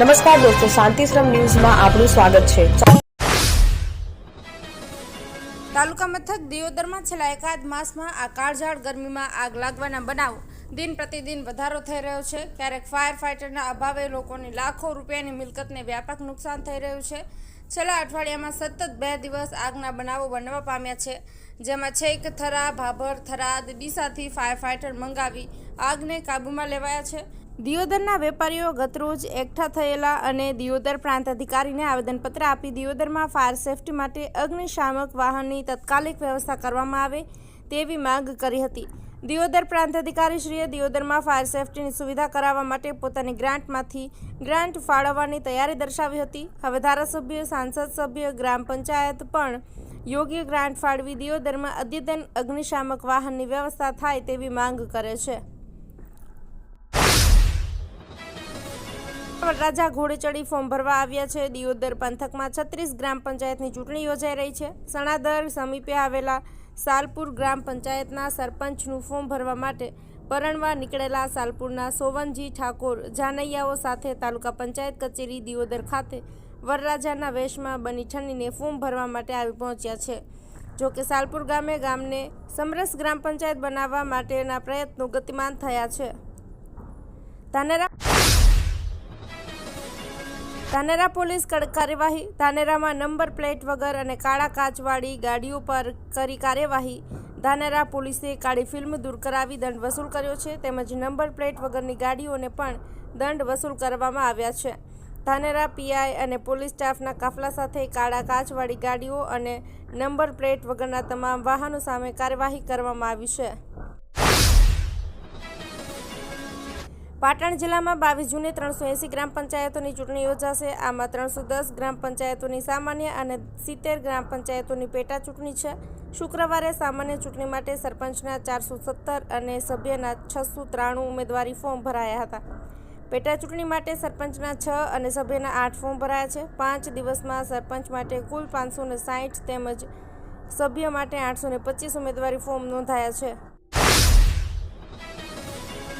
નમસ્કાર દોસ્તો, શાંતિશ્રમ ન્યૂઝમાં આપનું સ્વાગત છે. તાલુકા મથક દિયોદરમાં છેલ્લા એકાદ માસમાં આ કાળઝાળ ગરમીમાં આગ લાગવાના બનાવો દિન પ્રતિદિન વધારો થઈ રહ્યો છે. ક્યારેક ફાયર ફાઇટરના અભાવે લોકોની લાખો રૂપિયાની મિલકતને વ્યાપક નુકસાન થઈ રહ્યું છે. છેલ્લા અઠવાડિયામાં સતત બે દિવસ આગના બનાવો બનવા પામ્યા છે, જેમાં છેક થરા, ભાભર થરાદ ડીસાથી ફાયર ફાઇટર મંગાવી આગને કાબૂમાં લેવાયા છે. દિયોદરના વેપારીઓ ગતરોજ એકઠા થયેલા અને દિયોદર પ્રાંત અધિકારીને આવેદનપત્ર આપી દિયોદરમાં ફાયર સેફટી માટે અગ્નિશામક વાહનની તાત્કાલિક વ્યવસ્થા કરવામાં આવે તેવી માંગ કરી હતી. દિયોદર પ્રાંત અધિકારીશ્રીએ દિયોદરમાં ફાયર સેફટીની સુવિધા કરાવવા માટે પોતાની ગ્રાન્ટમાંથી ગ્રાન્ટ ફાળવવાની તૈયારી દર્શાવી હતી. હવે ધારાસભ્ય, સાંસદ સભ્ય, ગ્રામ પંચાયત પણ યોગ્ય ગ્રાન્ટ ફાળવી દિયોદરમાં અદ્યતન અગ્નિશામક વાહનની વ્યવસ્થા થાય તેવી માંગ કરે છે. વરરાજા ઘોડે ચડી ફોર્મ ભરવા આવ્યા છે. દિયોદર પંથકમાં છત્રીસ ગ્રામ પંચાયતની ચૂંટણી યોજાઈ રહી છે. સણાદર સમીપે આવેલા સાલપુર ગ્રામ પંચાયતના સરપંચનું ફોર્મ ભરવા માટે પરણવા નીકળેલા સાલપુરના સોવનજી ઠાકોર જાનૈયાઓ સાથે તાલુકા પંચાયત કચેરી દિયોદર ખાતે વરરાજાના વેશમાં બની ઠંડીને ફોર્મ ભરવા માટે આવી પહોંચ્યા છે. જો કે સાલપુર ગામે ગામને સમરસ ગ્રામ પંચાયત બનાવવા માટેના પ્રયત્નો ગતિમાન થયા છે. ધાનેરા ધાનેરા પોલીસ કડક કાર્યવાહી, ધાનેરામાં નંબર પ્લેટ વગર અને કાળા કાચવાળી ગાડીઓ પર કરી કાર્યવાહી. ધાનેરા પોલીસે કાળી ફિલ્મ દૂર કરાવી દંડ વસૂલ કર્યો છે, તેમજ નંબર પ્લેટ વગરની ગાડીઓને પણ દંડ વસૂલ કરવામાં આવ્યા છે. ધાનેરા પીઆઈ અને પોલીસ સ્ટાફના કાફલા સાથે કાળા કાચવાળી ગાડીઓ અને નંબર પ્લેટ વગરના તમામ વાહનો સામે કાર્યવાહી કરવામાં આવી છે. પાટણ જિલ્લામાં બાવીસ જૂને ત્રણસો એંસી ગ્રામ પંચાયતોની ચૂંટણી યોજાશે. આમાં ત્રણસો દસ ગ્રામ પંચાયતોની સામાન્ય અને સિત્તેર ગ્રામ પંચાયતોની પેટા ચૂંટણી છે. શુક્રવારે સામાન્ય ચૂંટણી માટે સરપંચના ચારસો સત્તર અને સભ્યના છસો ત્રાણું ઉમેદવારી ફોર્મ ભરાયા હતા. પેટા ચૂંટણી માટે સરપંચના છ અને સભ્યના આઠ ફોર્મ ભરાયા છે. પાંચ દિવસમાં સરપંચ માટે કુલ પાંચસો ને સાહીઠ તેમજ સભ્ય માટે આઠસો ને પચીસ ઉમેદવારી ફોર્મ નોંધાયા છે.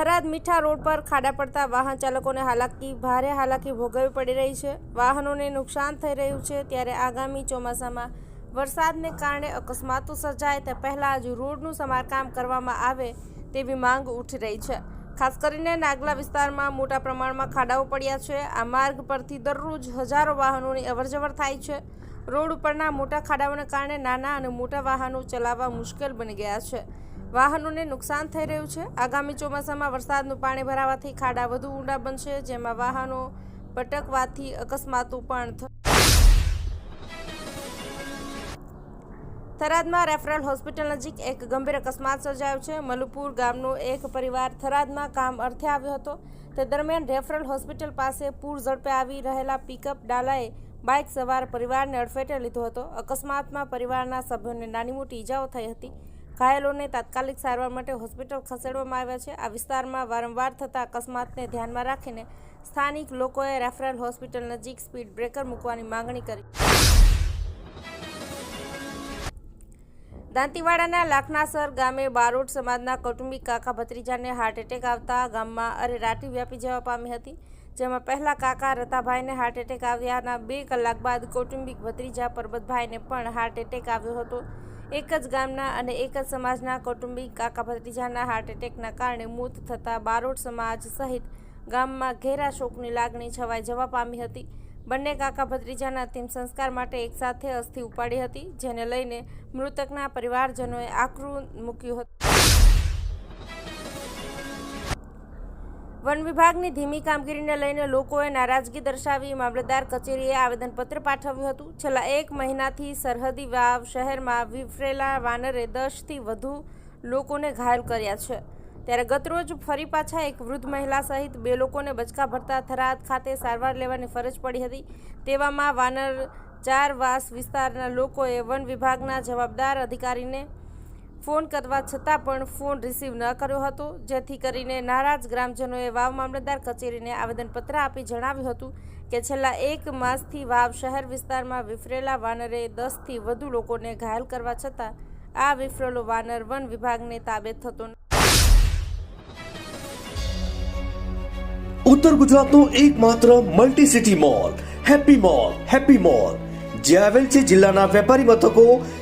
Tharad Mitha road પર ખાડા પડતા વાહન ચાલકોને હાલાકી, ભારે હાલાકી ભોગવવી પડી રહી છે. વાહનોને નુકસાન થઈ રહ્યું છે ત્યારે આગામી ચોમાસામાં વરસાદને કારણે અકસ્માતો સર્જાય તે પહેલાં જ રોડનું સમારકામ કરવામાં આવે તેવી માંગ ઉઠી રહી છે. ખાસ કરીને નાગલા વિસ્તારમાં મોટા પ્રમાણમાં ખાડાઓ પડ્યા છે. આ માર્ગ પરથી દરરોજ હજારો વાહનોની અવરજવર થાય છે. રોડ ઉપરના મોટા ખાડાઓને કારણે નાના અને મોટા વાહનો ચલાવવા મુશ્કેલ બની ગયા છે. વાહનોને નુકસાન થઈ રહ્યું છે. આગામી ચોમાસામાં વરસાદનું પાણી ભરાવાથી ખાડા વધુ ઊંડા બનશે, જેમાં વાહનો ભટકવાથી અકસ્માતો પણ થરાદમાં રેફરલ હોસ્પિટલ નજીક એક ગંભીર અકસ્માત સર્જાયો છે. મલુપુર ગામનો એક પરિવાર થરાદમાં કામ અર્થે આવ્યો હતો. તે દરમિયાન રેફરલ હોસ્પિટલ પાસે પૂર ઝડપે આવી રહેલા પિકઅપ ડાલાએ બાઇક સવાર પરિવારને અડફેટે લીધો હતો. અકસ્માતમાં પરિવારના સભ્યોને નાની મોટી ઈજાઓ થઈ હતી. ઘાયલોને તાત્કાલિક સારવાર માટે હોસ્પિટલ ખસેડવામાં આવ્યા છે. આ વિસ્તારમાં વારંવાર થતા અકસ્માતને ધ્યાનમાં રાખીને સ્થાનિક લોકોએ રેફરલ હોસ્પિટલ નજીક સ્પીડ બ્રેકર મૂકવાની માંગણી કરી. દાંતીવાડાના લાખનાસર ગામે બારોટ સમાજના કૌટુંબિક કાકા ભત્રીજાને હાર્ટ એટેક આવતા ગામમાં અરેરાટી વ્યાપી જવા પામી હતી, જેમાં પહેલા કાકા રતાભાઈને હાર્ટ એટેક આવ્યાના બે કલાક બાદ કૌટુંબિક ભત્રીજા પરબતભાઈને પણ હાર્ટ એટેક આવ્યો હતો. એક જ ગામના અને એક જ સમાજના કૌટુંબિક કાકા ભત્રીજાના હાર્ટ એટેકના કારણે મૃત થતાં બારોટ સમાજ સહિત ગામમાં ઘેરા શોકની લાગણી છવાઈ જવા પામી હતી. બંને કાકા ભત્રીજાના અંતિમ સંસ્કાર માટે એકસાથે અસ્થિ ઉપાડી હતી, જેને લઈને મૃતકના પરિવારજનોએ આકરું મૂક્યું હતું. વન વિભાગની ધીમી કામગીરીને લઈને લોકોએ નારાજગી દર્શાવી મામલતદાર કચેરીએ આવેદનપત્ર પાઠવ્યું હતું. છેલ્લા એક મહિનાથી સરહદી વાવ શહેરમાં વિફરેલા વાનરે દસથી વધુ લોકોને ઘાયલ કર્યા છે. ત્યારે ગતરોજ ફરી પાછા એક વૃદ્ધ મહિલા સહિત બે લોકોને બચકા ભરતા થરાદ ખાતે સારવાર લેવાની ફરજ પડી હતી. તેવામાં વાનર ચાર વાસ વિસ્તારના લોકોએ વન વિભાગના જવાબદાર અધિકારીને ફોન કરવા છતાં પણ ફોન રિસીવ ન કર્યો હતો. જેથી કરીને નારાજ ગ્રામજનોએ વાવ મામલતદાર કચેરીને આવેદનપત્ર આપી જણાવ્યું હતું કે છેલ્લા એક માસથી વાવ શહેર વિસ્તારમાં વિફરેલા વાનરે દસથી વધુ લોકોને ઘાયલ કરવા છતાં આ વિફરેલો વાનર વન વિભાગને તાબે થતો ઉત્તર ગુજરાતનો એકમાત્ર multi city mall happy mall happy mall જે આવેલ છે જિલ્લાના વેપારી મથકો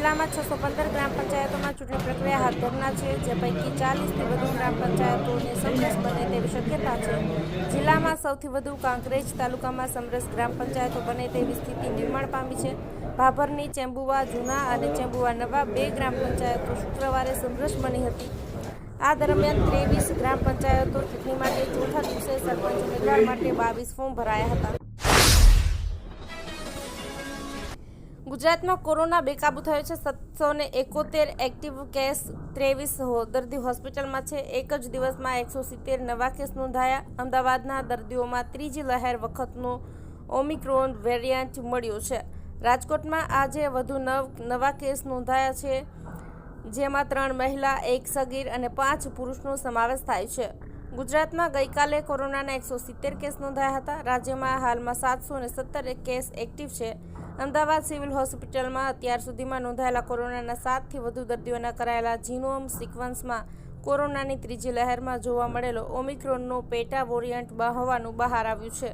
જિલ્લામાં છસો પંદર ગ્રામ પંચાયતોમાં ચૂંટણી પ્રક્રિયા હાથ ધરનાર છે, જે પૈકી ચાલીસથી વધુ ગ્રામ પંચાયતોને સમરસ બને તેવી શક્યતા છે. જિલ્લામાં સૌથી વધુ કાંકરેજ તાલુકામાં સમરસ ગ્રામ પંચાયતો બને તેવી સ્થિતિ નિર્માણ પામી છે. ભાભરની ચેમ્બુવા જૂના અને ચેમ્બુવા નવા બે ગ્રામ પંચાયતો શુક્રવારે સમરસ બની હતી. આ દરમિયાન ત્રેવીસ ગ્રામ પંચાયતો ચૂંટણી માટે ચોથા દિવસે સરપંચ ઉમેદવાર માટે બાવીસ ફોર્મ ભરાયા હતા. ગુજરાતમાં કોરોના બેકાબુ થયો છે. સાતસો ને એકોતેર એક્ટિવ કેસ, ત્રેવીસ દર્દી હોસ્પિટલમાં છે. એક જ દિવસમાં એકસો સિત્તેર નવા કેસ નોંધાયા. અમદાવાદના દર્દીઓમાં ત્રીજી લહેર વખતનો ઓમિક્રોન વેરિયન્ટ મળ્યો છે. રાજકોટમાં આજે વધુ નવ, નવા કેસ નોંધાયા છે, જેમાં ત્રણ મહિલા, એક સગીર અને પાંચ પુરુષનો સમાવેશ થાય છે. ગુજરાતમાં ગઈકાલે કોરોનાના એકસો સિત્તેર કેસ નોંધાયા હતા. રાજ્યમાં હાલમાં સાતસો અને સત્તર કેસ એક્ટિવ છે. અમદાવાદ સિવિલ હોસ્પિટલમાં અત્યાર સુધીમાં નોંધાયેલા કોરોનાના સાતથી વધુ દર્દીઓના કરાયેલા જીનોમ સિક્વન્સમાં કોરોનાની ત્રીજી લહેરમાં જોવા મળેલો ઓમિક્રોનનો પેટા વોરિયન્ટ હોવાનું બહાર આવ્યું છે.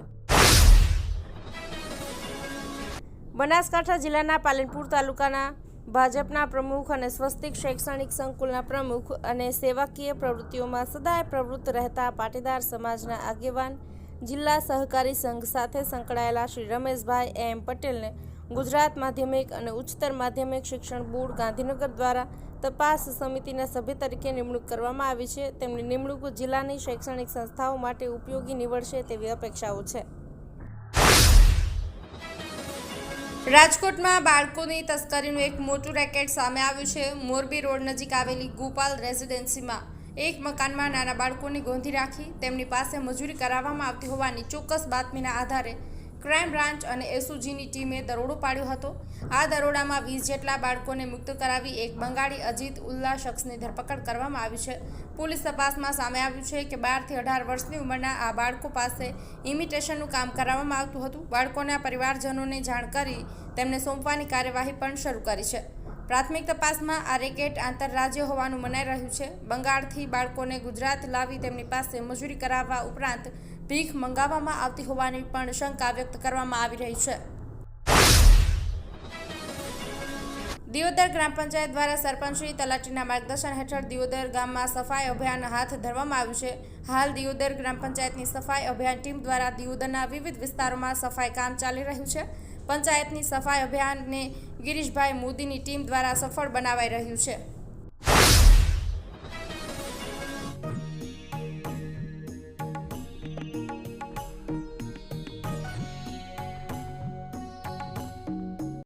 બનાસકાંઠા જિલ્લાના પાલનપુર તાલુકાના ભાજપના પ્રમુખ અને સ્વસ્તિક શૈક્ષણિક સંકુલના પ્રમુખ અને સેવાકીય પ્રવૃત્તિઓમાં સદાય પ્રવૃત્ત રહેતા પાટીદાર સમાજના આગેવાન જિલ્લા સહકારી સંઘ સાથે સંકળાયેલા શ્રી રમેશભાઈ એમ પટેલને ગુજરાત માધ્યમિક અને ઉચ્ચતર માધ્યમિક શિક્ષણ બોર્ડ ગાંધીનગર દ્વારા તપાસ સમિતિના સભ્ય તરીકે નિમણૂક કરવામાં આવી છે. તેમની નિમણૂક જિલ્લાની શૈક્ષણિક સંસ્થાઓ માટે ઉપયોગી નીવડશે તેવી અપેક્ષાઓ છે. રાજકોટમાં બાળકોની તસ્કરીનું એક મોટું રેકેટ સામે આવ્યું છે. મોરબી રોડ નજીક આવેલી ગોપાલ રેસિડેન્સીમાં એક મકાનમાં નાના બાળકોને ગોંધી રાખી તેમની પાસે મજૂરી કરાવવામાં આવતી હોવાની ચોક્કસ બાતમીના આધારે ક્રાઇમ બ્રાન્ચ અને એસઓજીની ટીમે દરોડો પાડ્યો હતો. આ દરોડામાં વીસ જેટલા બાળકોને મુક્ત કરાવી એક બંગાળી અજીત ઉલ્લા શખ્સની ધરપકડ કરવામાં આવી છે. પોલીસ તપાસમાં સામે આવ્યું છે કે બારથી અઢાર વર્ષની ઉંમરના આ બાળકો પાસે ઇમિટેશનનું કામ કરાવવામાં આવતું હતું. બાળકોના પરિવારજનોને જાણ કરી તેમને સોંપવાની કાર્યવાહી પણ શરૂ કરી છે. પ્રાથમિક તપાસમાં આ રેકેટ આંતરરાજ્ય હોવાનું મનાઈ રહ્યું છે. બંગાળથી બાળકોને ગુજરાત લાવી તેમની પાસે મજૂરી કરાવવા ઉપરાંત ભીખ મંગાવવામાં આવતી હોવાની પણ શંકા વ્યક્ત કરવામાં આવી રહી છે. દિયોદર ગ્રામ પંચાયત દ્વારા સરપંચશ્રી તલાટીના માર્ગદર્શન હેઠળ દિયોદર ગામમાં સફાઈ અભિયાન હાથ ધરવામાં આવ્યું છે. હાલ દિયોદર ગ્રામ પંચાયતની સફાઈ અભિયાન ટીમ દ્વારા દિયોદરના વિવિધ વિસ્તારોમાં સફાઈ કામ ચાલી રહ્યું છે. પંચાયતની સફાઈ અભિયાનને ગિરીશભાઈ મોદીની ટીમ દ્વારા સફળ બનાવાઈ રહ્યું છે.